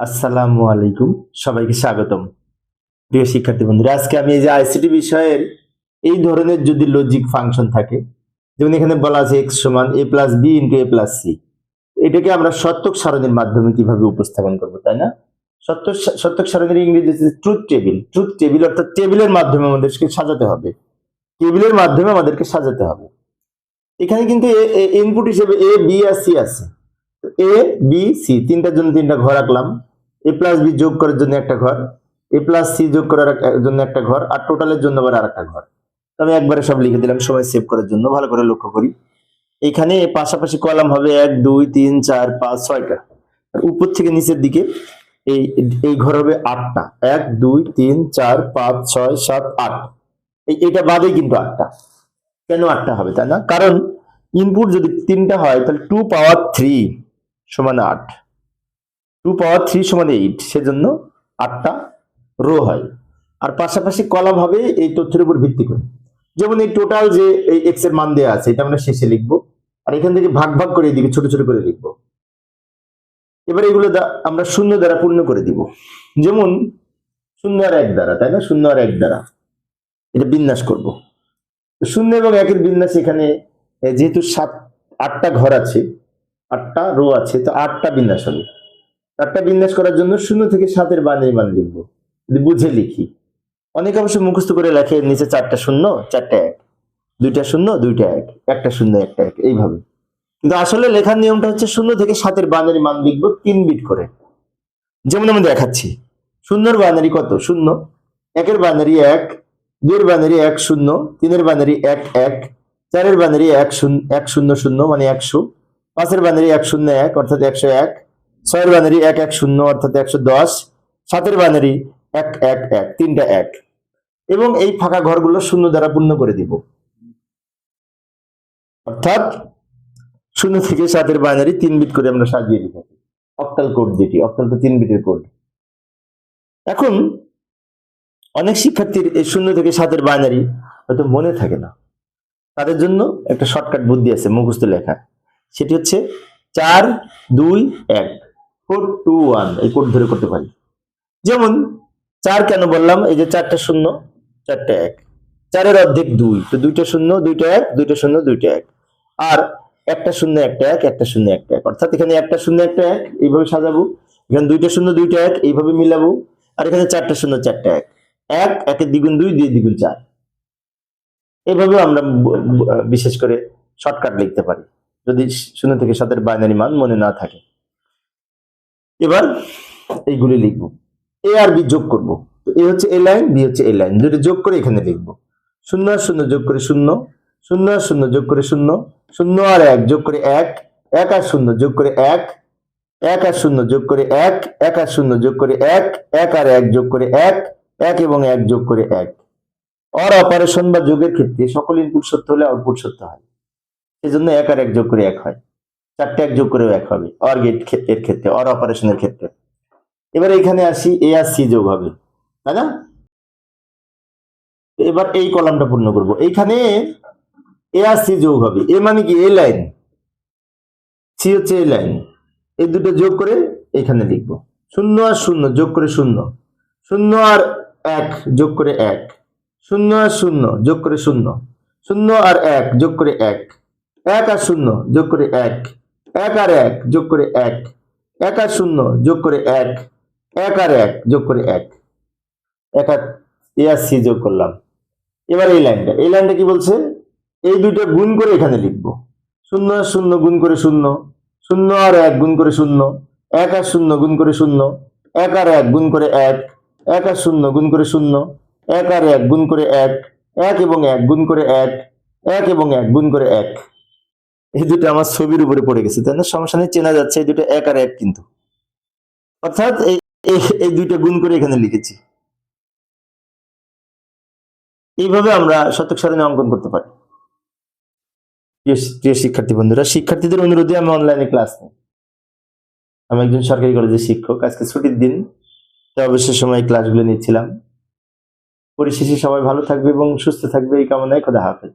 আসসালামু আলাইকুম। সবাইকে স্বাগতম। প্রিয় শিক্ষার্থী বন্ধুরা, আজকে আমি এই যে আইসিটি বিষয়ের এই ধরনের যদি লজিক ফাংশন থাকে, যেমন এখানে বলা আছে এক্স সমান A plus B into A plus C এটাকে আমরা সত্যক সারণীর মাধ্যমে কীভাবে উপস্থাপন করব, তাই না? সত্য সত্যক সারণীর ইংরেজি হচ্ছে ট্রুথ টেবিল ট্রুথ টেবিল অর্থাৎ টেবিলের মাধ্যমে আমাদেরকে সাজাতে হবে। টেবিলের মাধ্যমে আমাদেরকে সাজাতে হবে। এখানে কিন্তু ইনপুট হিসেবে এ বি আর সি আছে। এ বি সি তিনটার জন্য তিনটা ঘর আঁকলাম। এ প্লাস বি যোগ করার জন্য একটা ঘর এ প্লাস সি যোগ করার জন্য একটা ঘর, আর টোটালের জন্য আবার আর একটা ঘর আমি একবারে সব লিখে দিলাম সময় সেভ করার জন্য, ভালো করে লক্ষ্য করি। এখানে পাশাপাশি কলাম হবে এক, দুই, তিন, চার, পাঁচ, ছয়টা। আর উপর থেকে নিচের দিকে এই এই ঘর হবে আটটা। এক, দুই, তিন, চার, পাঁচ, ছয়, সাত, আট। এই এটা বাদেই কিন্তু আটটা। কেন আটটা হবে তাই না? কারণ ইনপুট যদি তিনটা হয়, তাহলে টু পাওয়ার থ্রি সমান আট। টু পাওয়ার থ্রি সমান এইট, সেজন্য আটটা রো হয়। আর পাশাপাশি কলাম হবে এই তথ্যের উপর ভিত্তি করে। যেমন এই টোটাল যে এই এক্সের মান দেওয়া আছে, এটা আমরা শেষে লিখব। আর এখান থেকে ভাগ ভাগ করে এদিকে ছোট ছোট করে লিখব। এবার এগুলো আমরা শূন্য দ্বারা পূর্ণ করে দিব। যেমন শূন্য আর এক দ্বারা, তাই না? শূন্য আর এক দ্বারা। এটা বিন্যাস করব। শূন্য এবং একের বিন্যাস এখানে যেহেতু সাত, আটটা ঘর আছে, আটটা রো আছে, তো আটটা বিন্যাস হবে। আটটা বিন্যাস করার জন্য শূন্য থেকে সাতের বানের মান লিখব। বুঝে লিখি। অনেকে অবশ্য মুখস্থ করে লেখে, নিচে চারটা শূন্য, চারটা এক। দুইটা শূন্য, দুইটা এক। একটা শূন্য, একটা এক। এইভাবে। কিন্তু আসলে লেখার নিয়মটা হচ্ছে শূন্য থেকে সাতের বানারি মান লিখব তিন বিট করে। যেমন আমি দেখাচ্ছি। শূন্যর বানারি কত? শূন্য। একের বানারি এক, দুইয়ের বানারি এক, শূন্য। তিনের বানারি এক এক। চারের বানারি এক শূন্য এক, শূন্য শূন্য মানে একশো। পাঁচের বানারি এক, শূন্য, এক, অর্থাৎ একশো এক। ছয়ের বানারি এক এক শূন্য, অর্থাৎ একশো দশ। সাতের বানারি এক এক এক, তিনটা এক। এবং এই ফাঁকা ঘরগুলো শূন্য দ্বারা পূর্ণ করে দিব। অর্থাৎ শূন্য থেকে সাতের বাইনারি তিন বিট করে আমরা সাজিয়ে দিই অক্টাল কোড যেটি, অক্টাল তো তিন বিটের কোড। এখন অনেক শিক্ষার্থীর এই শূন্য থেকে সাতের বাইনারি হয়তো মনে থাকে না। তাদের জন্য একটা শর্টকাট বুদ্ধি আছে, মুখস্থ লেখা। সেটি হচ্ছে চার, দুই, এক। ফোর টু ওয়ান এই কোড ধরে করতে পারি। যেমন চার কেন বললাম? এই যে চারটা শূন্য, চারটা এক। চারের অর্ধেক দুই, তো দুইটা শূন্য, দুইটা এক, দুইটা শূন্য, দুইটা এক। আর একটা শূন্য, একটা এক, একটা শূন্য, একটা এক। অর্থাৎ এখানে একটা শূন্য, একটা এক, এইভাবে সাজাবো। এখানে দুইটা শূন্য, দুইটা এক, এইভাবে মিলাবো। আর এখানে চারটা শূন্য, চারটা এক। এক, একের দ্বিগুণ দুই দুই দ্বিগুণ চার। এইভাবে আমরা বিশেষ করে শর্টকাট লিখতে পারি। যদি শূন্য থেকে সাতের বাইনারি মান মনে না থাকে। এবার এইগুলি লিখব এ আর বি যোগ করব তো এ হচ্ছে এ লাইন বি হচ্ছে এ লাইন দুটো যোগ করে এখানে লিখব শূন্য আর শূন্য যোগ করে শূন্য শূন্য আর শূন্য যোগ করে শূন্য শূন্য আর এক যোগ করে এক এক আর শূন্য যোগ করে এক এক আর শূন্য যোগ করে এক এক আর শূন্য যোগ করে এক এক আর এক যোগ করে এক এক এবং এক যোগ করে এক অর অপারেশন বা যোগের ক্ষেত্রে সকল ইনপুট সত্য হলে আউটপুট সত্য হয় সেজন্য এক আর এক যোগ করে এক হয় চারটে এক যোগ করেও এক হবে। অর গেটের ক্ষেত্রে অর অপারেশনের ক্ষেত্রে। এবার এখানে আসি এ আর সি যোগ হবে, তাই না? এবার এই কলামটা পূর্ণ করব। এইখানে এ আর সি যোগ হবে এ মানে কি? এ লাইন সি হচ্ছে এ লাইন এই দুটো যোগ করে এখানে লিখব। শূন্য আর শূন্য, যোগ করে শূন্য। শূন্য আর এক, যোগ করে এক। শূন্য আর শূন্য, যোগ করে শূন্য। শূন্য আর এক, যোগ করে এক। এক আর শূন্য, যোগ করে এক। এক আর এক যোগ করে এক। এক আর শূন্য যোগ করে এক। এক আর এক যোগ করে এক। এক আর এ আর সি যোগ করলাম। এবার এই লাইনটা এই লাইনটা কি বলছে? এই দুইটা গুণ করে এখানে লিখব। শূন্য আর শূন্য গুণ করে শূন্য। শূন্য আর এক গুণ করে শূন্য। এক আর শূন্য গুণ করে শূন্য। এক আর এক গুণ করে এক। এক আর শূন্য গুণ করে শূন্য। এক আর এক গুণ করে এক। এক এবং এক গুণ করে এক। এক এবং এক গুণ করে এক। এই দুটো আমার ছবির উপরে পড়ে গেছে, তাই না? সমস্যা নেই, চেনা যাচ্ছে, এই দুটো এক আর এক কিন্তু। অর্থাৎ এই দুইটা গুণ করে এখানে লিখেছি। এইভাবে আমরা শতক সারণী অঙ্কন করতে পারি। প্রিয় শিক্ষার্থী বন্ধুরা, শিক্ষার্থীদের অনুরোধে আমি অনলাইনে ক্লাস নিই। আমি একজন সরকারি কলেজের শিক্ষক, আজকে ছুটির দিন অবসর সময় ক্লাসগুলো নিচ্ছিলাম। পরিশেষে সবাই ভালো থাকবে এবং সুস্থ থাকবে, এই কামনায় খোদা হাফেজ।